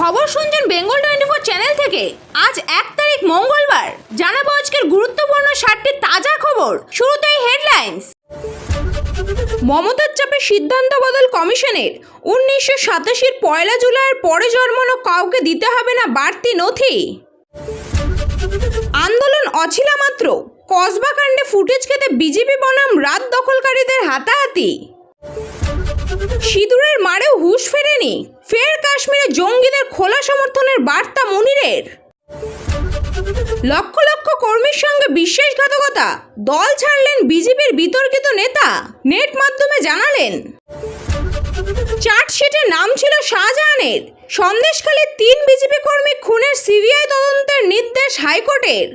খবর শুনছেন Bengal twenty four channel থেকে। আজ এক তারিখ মঙ্গলবার। জানাব আজকের গুরুত্বপূর্ণ ষাটটি তাজা খবর। শুরুতেই হেডলাইন্স মমতার চাপে সিদ্ধান্ত বদল কমিশনের। উনিশশো সাতাশির পয়লা জুলাইয়ের পরে জন্মানো কাউকে দিতে হবে না বাড়তি নথি। আন্দোলন অছিলা মাত্র। কসবা কাণ্ডে ফুটেজ খেতে বিজেপি বনাম রাত দখলকারীদের হাতাহাতি। সিঁদুরের মারেও হুঁশ ফেরেনি। ফের কাশ্মীরে জঙ্গিদের খোলা সমর্থনের বার্তা মনিরের। লক্ষ লক্ষ কর্মীর সঙ্গে বিশ্বাসঘাতকতা দল ছাড়লেন বিজেপির বিতর্কিত নেতা। নেট মাধ্যমে জানালেন চার্জশিটে নাম ছিল শাহজাহানের। সন্দেশখালী তিন বিজেপি কর্মী খুনের সিবিআই তদন্তের নির্দেশ হাইকোর্টের।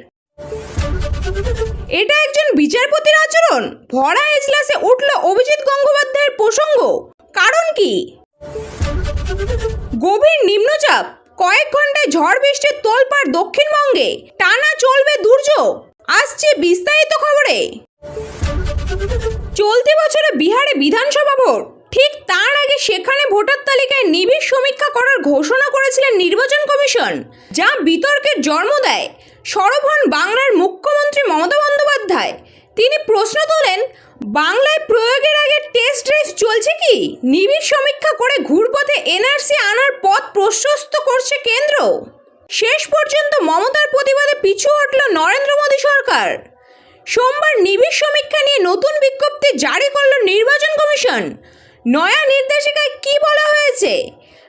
এটা একজন বিচারপতির আচরণ। ভরা এজলাসে উঠল অভিজিৎ গঙ্গোপাধ্যায়ের প্রসঙ্গ। কারণ কি? গভীর নিম্নচাপ, কয়েক ঘন্টায় ঝড় বৃষ্টির তোলপাড় দক্ষিণবঙ্গে, টানা চলবে দুর্যোগ, আসছে বিস্তারিত খবরে। চলতি বছরে বিহারে বিধানসভা ভোট, ঠিক তার আগে সেখানে ভোটার তালিকায় নিবিড় সমীক্ষা করার ঘোষণা করেছিলেন নির্বাচন কমিশন, যা বিতর্কের জন্ম দেয়। সরব হন বাংলার মুখ্যমন্ত্রী মমতা বন্দ্যোপাধ্যায় তিনি প্রশ্ন তোলেন, বাংলায় প্রয়োগের আগে টেস্ট ড্রাইভ চলছে কি? নিবিড় সমীক্ষা করে ঘুরপথে এনআরসি আনার পথ প্রশস্ত করছে কেন্দ্র। শেষ পর্যন্ত মমতার প্রতিবাদে পিছু হটল নরেন্দ্র মোদী সরকার। সোমবার নিবিড় সমীক্ষা নিয়ে নতুন বিজ্ঞপ্তি জারি করল নির্বাচন কমিশন। নয়া নির্দেশিকায় কি বলা হয়েছে?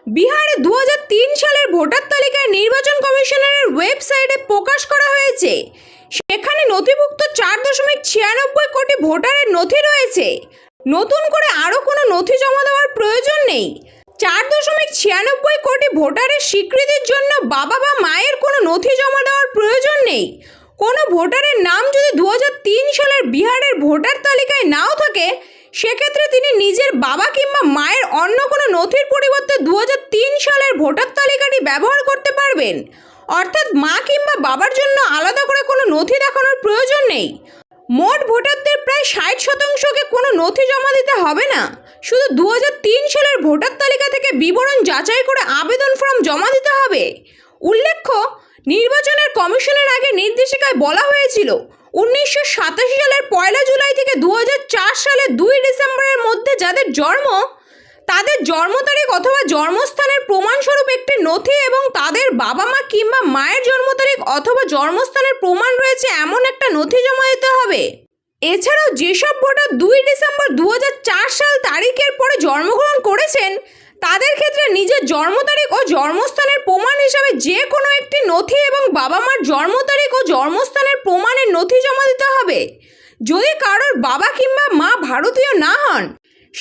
বিহারে দু হাজার তিন সালের ভোটার তালিকায় নির্বাচন কমিশনের ওয়েবসাইটে প্রকাশ করা হয়েছে সেখানে নথিভুক্ত চার দশমিক ছিয়ানব্বই কোটি ভোটারের নথি রয়েছে। নতুন করে আরও কোনো নথি জমা দেওয়ার প্রয়োজন নেই। চার দশমিক ছিয়ানব্বই কোটি ভোটারের স্বীকৃতির জন্য বাবা বা মায়ের কোনো নথি জমা দেওয়ার প্রয়োজন নেই। কোনো ভোটারের নাম যদি দু হাজার তিন সালের বিহারের ভোটার তালিকায় নাও থাকে, সেক্ষেত্রে তিনি নিজের বাবা কিংবা মায়ের অন্য কোনো নথির পরিবর্তে দু হাজার তিন সালের ভোটার তালিকাটি ব্যবহার করতে পারবেন। অর্থাৎ মা কিংবা বাবার জন্য আলাদা করে কোনো নথি দেখানোর প্রয়োজন নেই। মোট ভোটারদের প্রায় ষাট শতাংশকে কোনো নথি জমা দিতে হবে না। শুধু দু হাজার তিন সালের ভোটার তালিকা থেকে বিবরণ যাচাই করে আবেদন ফর্ম জমা দিতে হবে। উল্লেখ্য, নির্বাচনের কমিশনের আগে নির্দেশিকায় বলা হয়েছিল, উনিশশো সাতাশি সালের পয়লা জুলাই থেকে দু হাজার চার সালের দুই ডিসেম্বরের মধ্যে যাদের জন্ম তাদের জন্ম তারিখ অথবা জন্মস্থানের প্রমাণস্বরূপ একটি নথি এবং তাদের বাবা মা কিংবা মায়ের জন্ম তারিখ অথবা জন্মস্থানের প্রমাণ রয়েছে এমন একটা নথি জমা দিতে হবে। এছাড়াও যেসব ভোটার দুই ডিসেম্বর দু হাজার চার সাল তারিখের পরে জন্মগ্রহণ করেছেন, তাদের ক্ষেত্রে নিজের জন্ম তারিখ ও জন্মস্থানের প্রমাণ হিসাবে যে কোনো একটি নথি এবং বাবা মার জন্ম তারিখ ও জন্মস্থানের প্রমাণের নথি জমা দিতে হবে। যদি কারোর বাবা কিংবা মা ভারতীয় না হন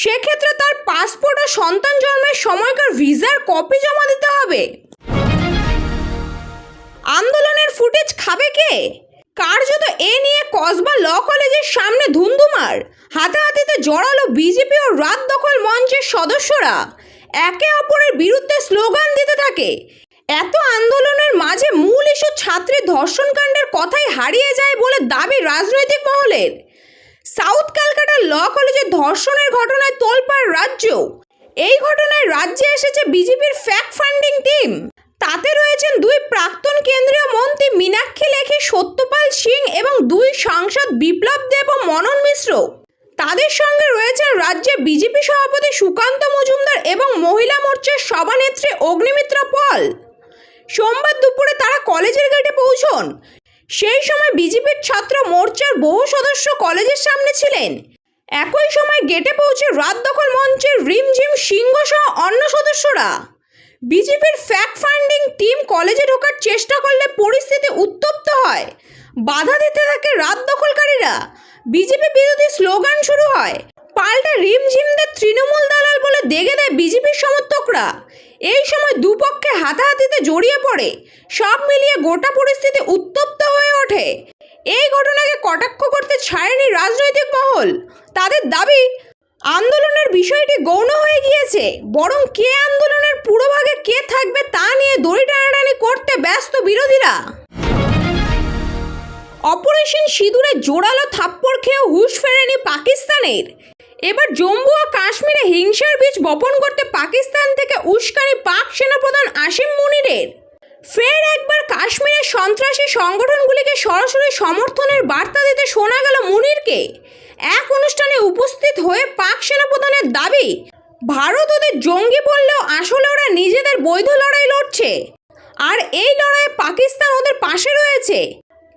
সেক্ষেত্রে তার পাসপোর্ট ও সন্তান জন্মের সময়কার ভিসার কপি জমা দিতে হবে। আন্দোলনের ফুটেজ খাবে কে? কার্যত এ নিয়ে কসবা ল কলেজের সামনে ধুন্ধুমার। হাতাহাতিতে জড়ালো বিজেপি ও রাত দখল মঞ্চের সদস্যরা। একে অপরের বিরুদ্ধে স্লোগান দিতে থাকে। এত আন্দোলনের মাঝে মূল ইস্যু ছাত্রী ধর্ষণকাণ্ডের কথাই হারিয়ে যায় বলে দাবি রাজনৈতিক মহলের। সাউথ ক্যালকাটা ল কলেজে ধর্ষণের ঘটনায় তোলপাড় রাজ্য এই ঘটনায় রাজ্যে এসেছে বিজেপির ফ্যাক্ট ফান্ডিং টিম তাতে রয়েছেন দুই প্রাক্তন কেন্দ্রীয় মন্ত্রী মীনাক্ষী লেখি, সত্যপাল সিং এবং দুই সাংসদ বিপ্লব দেব ও মনন মিশ্র। তাদের সঙ্গে রয়েছেন রাজ্যে বিজেপি সভাপতি সুকান্ত মজুমদার এবং মহিলা মোর্চার সভানেত্রী অগ্নিমিত্রা পল। সোমবার দুপুরে তারা কলেজের গেটে পৌঁছন। সেই সময় বিজেপির ছাত্র মোর্চার বহু সদস্য কলেজের সামনে ছিলেন। একই সময় গেটে পৌঁছে রাত দখল মঞ্চের রিমঝিম সিংহ সহ অন্য সদস্যরা। বিজেপির ফ্যাক্ট ফান্ডিং টিম কলেজে ঢোকার চেষ্টা করলে পরিস্থিতি উত্তপ্ত হয়। বাধা দিতে থাকে রাত দখলকারীরা। বিজেপি বিরোধী স্লোগান শুরু হয়, পাল্টা রিমঝিমদের তৃণমূল দালাল বলে দেখে দেয় বিজেপির সমর্থকরা। এই সময় দুপক্ষে হাতাহাতিতে জড়িয়ে পড়ে। সব মিলিয়ে গোটা পরিস্থিতি উত্তপ্ত ওঠে। এই ঘটনাকে কটাক্ষ করতে ছাড়েনি রাজনৈতিক মহল। তাদের দাবি, আন্দোলনের বিষয়টি গৌণ হয়ে গিয়েছে, বরং কে আন্দোলনের পুরোভাগে কে থাকবে তা নিয়ে দড়ি টানাটানি করতে ব্যস্ত বিরোধীরা। অপারেশন সিঁদুরে জোরালো থাপ্পড় খেয়েও হুঁশ ফেরেনি পাকিস্তানের। এবার জম্মু ও কাশ্মীরে হিংসার বীজ বপন করতে পাকিস্তান থেকে উস্কানি পাক সেনাপ্রধান আসিম মুনিরের। ফের একবার কাশ্মীরের সন্ত্রাসী সংগঠনগুলিকে সরাসরি সমর্থনের বার্তা দিতে শোনা গেল মুনিরকে। এক অনুষ্ঠানে উপস্থিত হয়ে পাক সেনাপ্রধানের দাবি, ভারত ওদের জঙ্গি বললেও আসলে ওরা নিজেদের বৈধ লড়াই লড়ছে। আর এই লড়াইয়ে পাকিস্তান ওদের পাশে রয়েছে।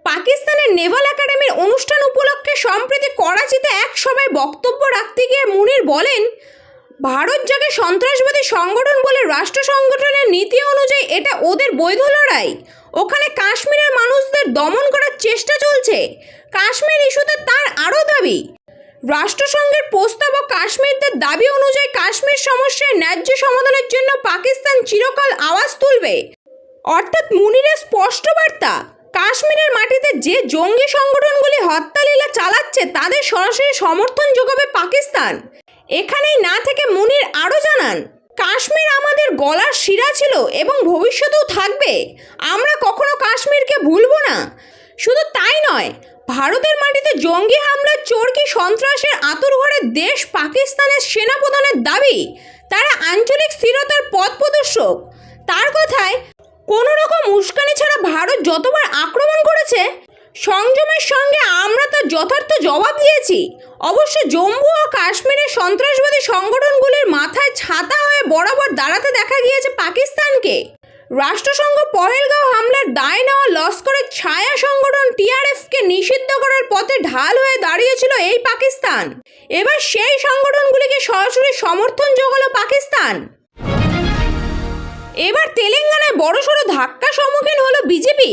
পাকিস্তানের নেভাল একাডেমির অনুষ্ঠান উপলক্ষে সম্প্রতি করাচিতে এক সভায় বক্তব্য রাখতে গিয়ে মুনির বলেন ভারত যাকে সন্ত্রাসবাদী সংগঠন বলে রাষ্ট্র সংগঠনের নীতি অনুযায়ী এটা ওদের বৈধ লড়াই। ওখানে কাশ্মীরের মানুষদের দমন করার চেষ্টা চলছে। কাশ্মীর ইস্যুতে তার আরও দাবি। রাষ্ট্রসংঘের প্রস্তাব ও কাশ্মীরদের দাবি অনুযায়ী কাশ্মীর সমস্যায় ন্যায্য সমাধানের জন্য পাকিস্তান চিরকাল আওয়াজ তুলবে। অর্থাৎ মুনিরের স্পষ্ট বার্তা, কাশ্মীরের মাটিতে যে জঙ্গি সংগঠনগুলি হত্যালীলা চালাচ্ছে তাদের সরাসরি সমর্থন যোগাবে পাকিস্তান। এখানেই না থেকে মুনির আরও জানান, কাশ্মীর আমাদের গলার শিরা ছিল এবং ভবিষ্যতেও থাকবে। আমরা কখনো কাশ্মীরকে ভুলবো না। শুধু তাই নয়, ভারতের মাটিতে জঙ্গি হামলার চোরকি সন্ত্রাসের আতুরঘরের দেশ পাকিস্তানের সেনাপ্রধানের দাবি? তারা আঞ্চলিক স্থিরতার পথ প্রদর্শক। তার কথায় কোনো রকম উস্কানি ছাড়া ভারত যতবার আক্রমণ করেছে সংযমের সঙ্গে আমরা তার যথার্থ জবাব দিয়েছি। অবশ্য জম্মু ও কাশ্মীরের সন্ত্রাসবাদী সংগঠনগুলির মাথায় ছাতা হয়ে বরাবর দাঁড়াতে দেখা গিয়েছে পাকিস্তানকে। রাষ্ট্রসংঘ পহেলগাঁও হামলার দায় নেওয়া লস্করের ছায়া সংগঠন টিআরএফকে নিষিদ্ধ করার পথে ঢাল হয়ে দাঁড়িয়েছিল এই পাকিস্তান। এবার সেই সংগঠনগুলিকে সরাসরি সমর্থন জোগালো পাকিস্তান। এবার তেলেঙ্গানায় বড়সড় ধাক্কা সম্মুখীন হলো বিজেপি।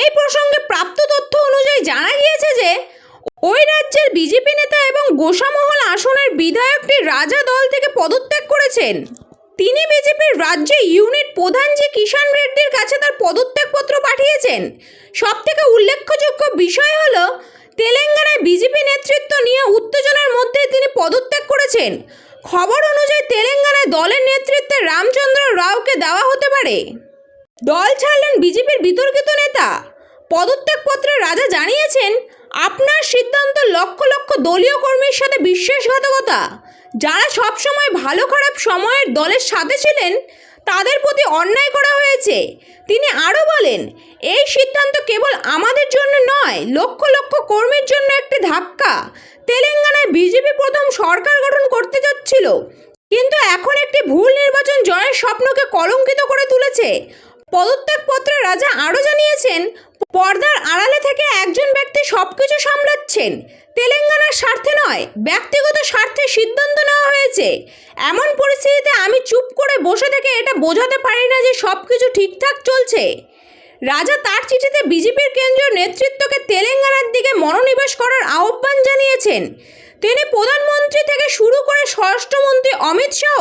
এই প্রসঙ্গে প্রাপ্ত তথ্য অনুযায়ী জানা গিয়েছে যে, ওই রাজ্যের বিজেপি নেতা এবং গোসামহল আসনের বিধায়কটি রাজা দল থেকে পদত্যাগ করেছেন। তিনি বিজেপির রাজ্যে ইউনিট প্রধান যে কিষাণ রেড্ডির কাছে তার পদত্যাগপত্র পাঠিয়েছেন। সব থেকে উল্লেখযোগ্য বিষয় হল, তেলেঙ্গানায় বিজেপি নেতৃত্ব নিয়ে উত্তেজনার মধ্যে তিনি পদত্যাগ করেছেন। খবর অনুযায়ী তেলেঙ্গানায় দলের নেতৃত্বে রামচন্দ্র রাওকে দেওয়া হতে পারে। দল ছাড়লেন বিজেপির বিতর্কিত নেতা। পদত্যাগপত্রে রাজা জানিয়েছেন, আপনার সিদ্ধান্ত লক্ষ লক্ষ দলীয় কর্মীর সাথে বিশ্বাসঘাতকতা যারা সবসময় ভালো খারাপ সময়ের দলের সাথে ছিলেন তাদের প্রতি অন্যায় করা হয়েছে। তিনি আরও বলেন, এই সিদ্ধান্ত কেবল আমাদের জন্য নয়, লক্ষ লক্ষ কর্মীর জন্য একটি ধাক্কা। তেলেঙ্গানায় বিজেপি প্রথম সরকার গঠন করতে যাচ্ছিল, কিন্তু এখন একটি ভুল নির্বাচন জয়ের স্বপ্নকে কলঙ্কিত করে তুলেছে। পদত্যাগপত্রে রাজা আরও জানিয়েছেন, পর্দার আড়ালে থেকে একজন ব্যক্তি সবকিছু সামলাচ্ছেন। তেলেঙ্গানার স্বার্থে নয়, ব্যক্তিগত স্বার্থে সিদ্ধান্ত নেওয়া হয়েছে। এমন পরিস্থিতিতে আমি চুপ করে বসে থেকে এটা বোঝাতে পারি না যে সব কিছু ঠিকঠাক চলছে। রাজা তার চিঠিতে বিজেপির কেন্দ্রীয় নেতৃত্বকে তেলেঙ্গানার দিকে মনোনিবেশ করার আহ্বান জানিয়েছেন। তিনি প্রধানমন্ত্রী থেকে শুরু করে স্বরাষ্ট্রমন্ত্রী অমিত শাহ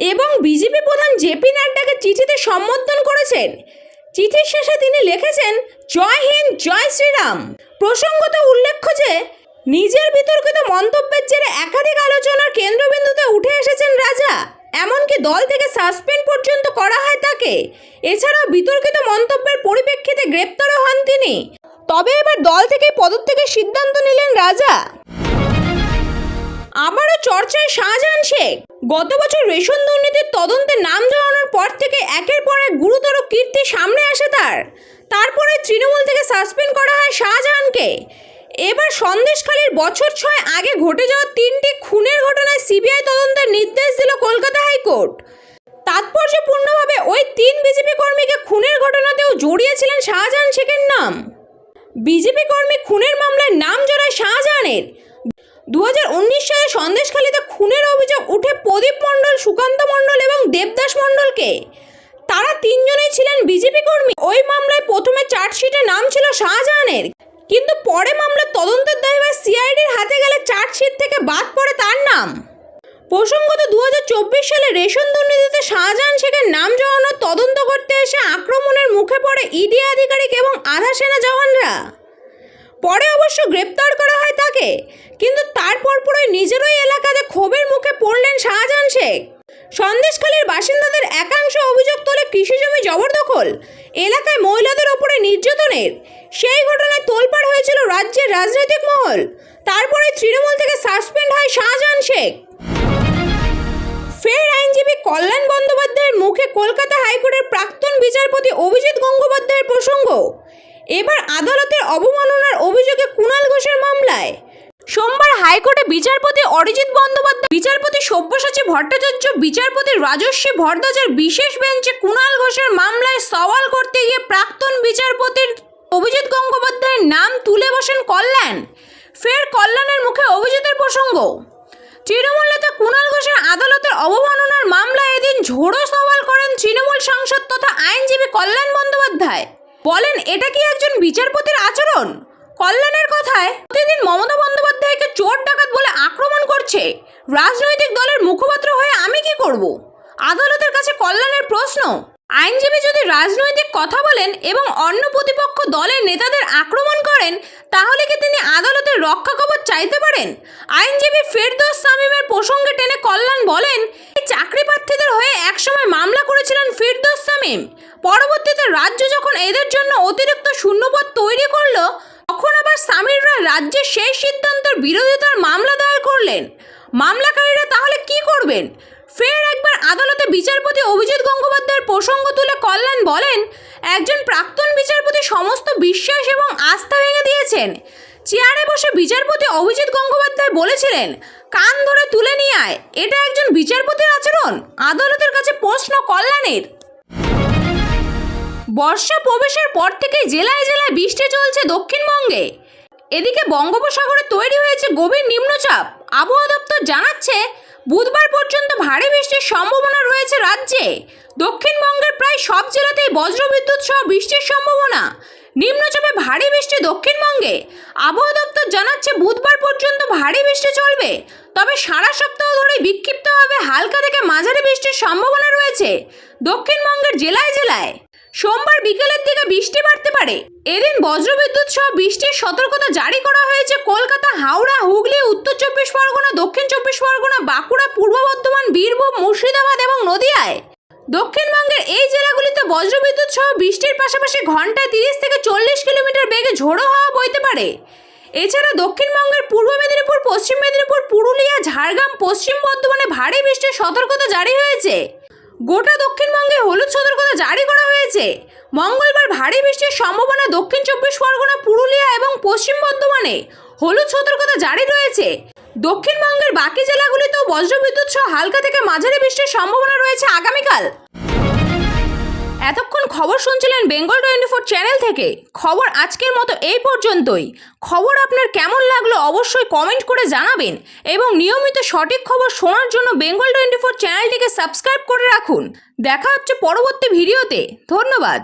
এবং বিজেপি প্রধান জেপি নাড্ডাকে চিঠিতে সম্বোধন করেছেন। চিঠির শেষে তিনি লিখেছেন, জয় হিন্দ, জয় শ্রীরাম। প্রসঙ্গত উল্লেখ্য যে, নিজের বিতর্কিত মন্তব্যের জেরে একাধিক আলোচনার কেন্দ্রবিন্দুতে উঠে এসেছেন রাজা। এমনকি দল থেকে সাসপেন্ড পর্যন্ত করা হয় তাকে। এছাড়াও বিতর্কিত মন্তব্যের পরিপ্রেক্ষিতে গ্রেপ্তারও হন তিনি। তবে এবার দল থেকে পদত্যাগের সিদ্ধান্ত নিলেন রাজা। আবারও চর্চায় শাহজাহান শেখ। গত বছর রেশন দুর্নীতির তদন্তে নাম জড়ানোর পর থেকে একের পর এক গুরুতর কীর্তি সামনে আসে তার। তারপরে তৃণমূল থেকে সাসপেন্ড করা হয় শাহজাহানকে। এবার সন্দেশখালীর বছর ছয় আগে ঘটে যাওয়া তিনটি খুনের ঘটনায় সিবিআই তদন্তের নির্দেশ দিল কলকাতা হাইকোর্ট। তাৎপর্যপূর্ণভাবে ওই তিন বিজেপি কর্মীকে খুনের ঘটনাতেও জড়িয়েছিলেন শাহজাহান শেখের নাম। বিজেপি কর্মী খুনের মামলায় নাম জড়ায় শাহজাহানের। দু হাজার উনিশ সালে সন্দেশখালীতে খুনের অভিযোগ উঠে প্রদীপ মণ্ডল, সুকান্ত মণ্ডল এবং দেবদাস মণ্ডলকে। তারা তিনজনেই ছিলেন বিজেপি কর্মী। ওই মামলায় প্রথমে চার্জশিটে নাম ছিল শাহজাহানের। কিন্তু পরে মামলার তদন্তের দায়ভার সিআইডির হাতে গেলে চার্জশিট থেকে বাদ পড়ে তার নাম। প্রসঙ্গত দু হাজার চব্বিশ সালে রেশন দুর্নীতিতে শাহজাহান শেখের নাম জড়ানোর তদন্ত করতে এসে আক্রমণের মুখে পড়ে ইডি আধিকারিক এবং আধা সেনা জওয়ানরা। পরে অবশ্য গ্রেপ্তার করা হয় তাকে। কিন্তু তারপর পরই নিজেরই এলাকাতে ক্ষোভের মুখে পড়লেন শাহজাহান শেখ। সন্দেশখালীর বাসিন্দাদের একাংশ অভিযোগ তোলে কৃষি জমি জবরদখল। এলাকায় মহিলাদের ওপরে নির্যাতনের। সেই ঘটনায় তোলপাড় হয়েছিল রাজ্যের রাজনৈতিক মহল। তারপরে তৃণমূল থেকে সাসপেন্ড হয় শাহজাহান শেখ। ফের আইনজীবী কল্যাণ বন্দ্যোপাধ্যায়ের মুখে কলকাতা হাইকোর্টের প্রাক্তন বিচারপতি অভিজিৎ গঙ্গোপাধ্যায়ের প্রসঙ্গ। এবার আদালতের অবমাননার অভিযোগে কুণাল ঘোষের মামলায়। সোমবার হাইকোর্টে বিচারপতি অরিজিৎ বন্দ্যোপাধ্যায়, বিচারপতি সব্যসাচী ভট্টাচার্য, বিচারপতি রাজস্বী ভরদ্বাজের বিশেষ বেঞ্চে কুণাল ঘোষের মামলায় সওয়াল করতে গিয়ে প্রাক্তন বিচারপতির অভিজিৎ গঙ্গোপাধ্যায়ের নাম তুলে বসেন কল্যাণ। ফের কল্যাণের মুখে অভিজিতের প্রসঙ্গ। তৃণমূল নেতা কুণাল ঘোষের আদালতের অবমাননার মামলায় এদিন ঝোড়ো সওয়াল করেন তৃণমূল সাংসদ তথা আইনজীবী কল্যাণ বন্দ্যোপাধ্যায়। বলেন, এটা কি একজন বিচারপতির আচরণ? কল্যাণের কথায়, প্রতিদিন মমতা বন্দ্যোপাধ্যায়কে চোর ডাকাত বলে আক্রমণ করছে। রাজনৈতিক দলের মুখপাত্র হয়ে আমি কি করব? আদালতের কাছে কল্যাণের প্রশ্ন। আইনজীবী যদি রাজনৈতিক কথা বলেন এবং অন্য প্রতিপক্ষ দলের নেতাদের আক্রমণ করেন, তাহলে কি তিনি আদালতের রক্ষা কবচ চাইতে পারেন? আইনজীবী ফেরদৌস সামিমের প্রসঙ্গে টেনে কল্যাণ বলেন চাকরি প্রার্থীদের হয়ে একসময় মামলা করেছিলেন ফিরদৌস সামিম পরবর্তীতে রাজ্য যখন এদের জন্য অতিরিক্ত শূন্যপদ তৈরি করল, তখন আবার সামিররা রাজ্যের সেই সিদ্ধান্তের বিরোধিতার মামলা দায়ের করলেন। মামলাকারীরা তাহলে কি করবেন? ফের একবার আদালতে বিচারপতি অভিজিৎ গঙ্গোপাধ্যায়ের প্রসঙ্গ তুলে কল্যাণ বলেন, একজন প্রাক্তন বিচারপতি সমস্ত বিশ্বাস এবং আস্থা ভেঙে দিয়েছেন। চেয়ারে বসে বিচারপতি অভিজিৎ গঙ্গোপাধ্যায় বলেছিলেন, কান ধরে তুলে নিয়ে আয়, এটা একজন বিচারপতির আচরণ। আদালতের কাছে প্রশ্ন কল্যাণের। বর্ষা প্রবেশের পর থেকেই জেলায় জেলায় বৃষ্টি চলছে দক্ষিণবঙ্গে। এদিকে বঙ্গোপসাগরে তৈরি হয়েছে গভীর নিম্নচাপ। আবহাওয়া দপ্তর জানাচ্ছে, বুধবার পর্যন্ত ভারী বৃষ্টির সম্ভাবনা রয়েছে রাজ্যে। দক্ষিণবঙ্গের প্রায় সব জেলাতেই বজ্রবিদ্যুৎ সহ বৃষ্টির সম্ভাবনা। নিম্নচাপে ভারী বৃষ্টি দক্ষিণবঙ্গে। আবহাওয়া দপ্তর জানাচ্ছে, বুধবার পর্যন্ত ভারী বৃষ্টি চলবে, তবে সারা সপ্তাহ ধরে বিক্ষিপ্তভাবে হালকা থেকে মাঝারি বৃষ্টির সম্ভাবনা রয়েছে দক্ষিণবঙ্গের জেলায় জেলায়। সোমবার বিকেলের দিকে বৃষ্টি বাড়তে পারে। এদিন বজ্রবিদ্যুৎ সহ বৃষ্টির সতর্কতা জারি করা হয়েছে কলকাতা, হাওড়া, হুগলি, উত্তর চব্বিশ পরগনা, দক্ষিণ চব্বিশ পরগনা, বাঁকুড়া, পূর্ব বর্ধমান, বীরভূম, মুর্শিদাবাদ এবং নদিয়ায়। দক্ষিণবঙ্গের এই জেলাগুলিতে বজ্রবিদ্যুৎ সহ বৃষ্টির পাশাপাশি ঘন্টায় তিরিশ থেকে চল্লিশ কিলোমিটার বেগে ঝোড়ো হাওয়া বইতে পারে। এছাড়া দক্ষিণবঙ্গের পূর্ব মেদিনীপুর, পশ্চিম মেদিনীপুর, পুরুলিয়া, ঝাড়গ্রাম, পশ্চিম বর্ধমানে ভারী বৃষ্টির সতর্কতা জারি হয়েছে। গোটা দক্ষিণবঙ্গে হলুদ সতর্কতা জারি করা হয়েছে। মঙ্গলবার ভারী বৃষ্টির সম্ভাবনা দক্ষিণ চব্বিশ পরগনা, পুরুলিয়া এবং পশ্চিম বর্ধমানে হলুদ সতর্কতা জারি রয়েছে। দক্ষিণবঙ্গের বাকি জেলাগুলিতেও বজ্রবিদ্যুৎ সহ হালকা থেকে মাঝারি বৃষ্টির সম্ভাবনা রয়েছে আগামীকাল। এতক্ষণ খবর শুনছিলেন বেঙ্গল টোয়েন্টি ফোর চ্যানেল থেকে। খবর আজকের মতো এই পর্যন্তই। খবর আপনার কেমন লাগল অবশ্যই কমেন্ট করে জানাবেন এবং নিয়মিত সঠিক খবর শোনার জন্য বেঙ্গল টোয়েন্টি ফোর চ্যানেলটিকে সাবস্ক্রাইব করে রাখুন। দেখা হচ্ছে পরবর্তী ভিডিওতে। ধন্যবাদ।